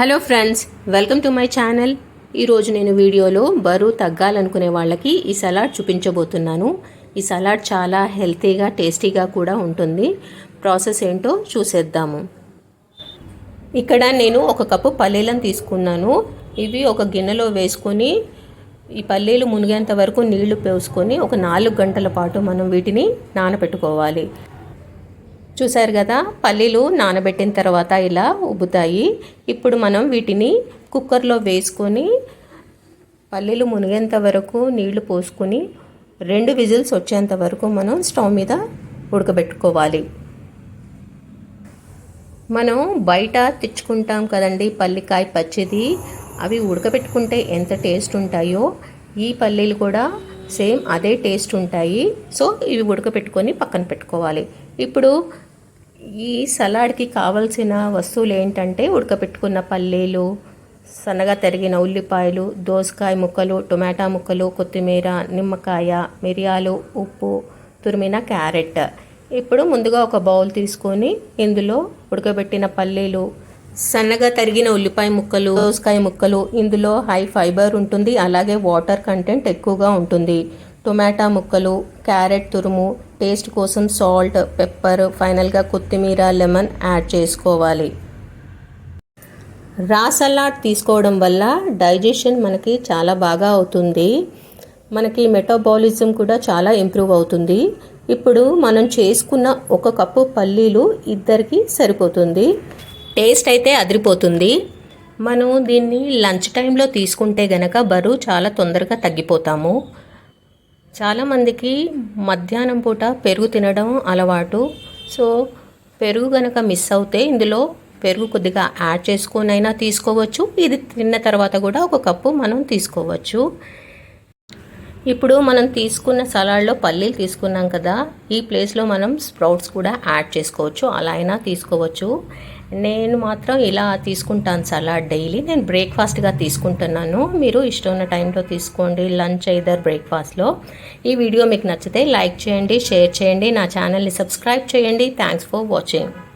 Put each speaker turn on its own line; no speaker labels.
Hello friends welcome to my channel. ఈరోజు నేను వీడియోలో బరువు తగ్గాలనుకునే వాళ్ళకి ఈ సలాడ్ చూపించబోతున్నాను. ఈ సలాడ్ చాలా హెల్తీగా టేస్టీగా కూడా ఉంటుంది. ప్రాసెస్ ఏంటో చూసేద్దాము. ఇక్కడ నేను ఒక కప్పు పల్లీలను తీసుకున్నాను. ఇవి ఒక గిన్నెలో వేసుకొని ఈ పల్లీలు మునిగేంత వరకు నీళ్ళు పోసుకొని ఒక నాలుగు గంటల పాటు మనం వీటిని నానబెట్టుకోవాలి చూసారు కదా పల్లీలు నానబెట్టిన తర్వాత ఇలా ఉబ్బుతాయి. ఇప్పుడు మనం వీటిని కుక్కర్లో వేసుకొని పల్లీలు మునిగేంత వరకు నీళ్ళు పోసుకొని రెండు విజిల్స్ వచ్చేంత వరకు మనం స్టవ్ మీద ఉడకబెట్టుకోవాలి. మనం బయట తెచ్చుకుంటాం కదండి పల్లికాయ పచ్చిది అవి ఉడకబెట్టుకుంటే ఎంత టేస్ట్ ఉంటాయో ఈ పల్లీలు కూడా సేమ్ అదే టేస్ట్ ఉంటాయి. సో ఇవి ఉడకబెట్టుకొని పక్కన పెట్టుకోవాలి. ఇప్పుడు ఈ సలాడ్కి కావలసిన వస్తువులు ఏంటంటే ఉడకబెట్టుకున్న పల్లీలు సన్నగా తరిగిన ఉల్లిపాయలు దోసకాయ ముక్కలు టొమాటా ముక్కలు కొత్తిమీర నిమ్మకాయ మిరియాలు ఉప్పు తురిమిన క్యారెట్. ఇప్పుడు ముందుగా ఒక బౌల్ తీసుకొని ఇందులో ఉడకబెట్టిన పల్లీలు సన్నగా తరిగిన ఉల్లిపాయ ముక్కలు దోసకాయ ముక్కలు ఇందులో హై ఫైబర్ ఉంటుంది అలాగే వాటర్ కంటెంట్ ఎక్కువగా ఉంటుంది. టొమాటా ముక్కలు క్యారెట్ తురుము టేస్ట్ కోసం సాల్ట్ పెప్పర్ ఫైనల్గా కొత్తిమీర లెమన్ యాడ్ చేసుకోవాలి. రా సలాడ్ తీసుకోవడం వల్ల డైజెషన్ మనకి చాలా బాగా అవుతుంది. మనకి మెటాబాలిజం కూడా చాలా ఇంప్రూవ్ అవుతుంది. ఇప్పుడు మనం చేసుకున్న ఒక కప్పు పల్లీలు ఇద్దరికి సరిపోతుంది. టేస్ట్ అయితే అదిరిపోతుంది. మనం దీన్ని లంచ్ టైంలో తీసుకుంటే గనక బరువు చాలా తొందరగా తగ్గిపోతాము. చాలామందికి మధ్యాహ్నం పూట పెరుగు తినడం అలవాటు. సో పెరుగు కనుక మిస్ అవుతే ఇందులో పెరుగు కొద్దిగా యాడ్ చేసుకొనైనా తీసుకోవచ్చు. ఇది తిన్న తర్వాత కూడా ఒక కప్పు మనం తీసుకోవచ్చు. ఇప్పుడు మనం తీసుకున్న సలాడ్లో పల్లీలు తీసుకున్నాం కదా ఈ ప్లేస్లో మనం స్ప్రౌట్స్ కూడా యాడ్ చేసుకోవచ్చు అలా అయినా తీసుకోవచ్చు. నేను మాత్రం ఇలా తీసుకుంటాను సలాడ్ డైలీ. నేను బ్రేక్ఫాస్ట్గా తీసుకుంటున్నాను. మీరు ఇష్టం ఉన్న టైంలో తీసుకోండి లంచ్ ఐదర్ బ్రేక్ఫాస్ట్లో. ఈ వీడియో మీకు నచ్చితే లైక్ చేయండి షేర్ చేయండి నా ఛానల్ని సబ్స్క్రైబ్ చేయండి. Thanks for watching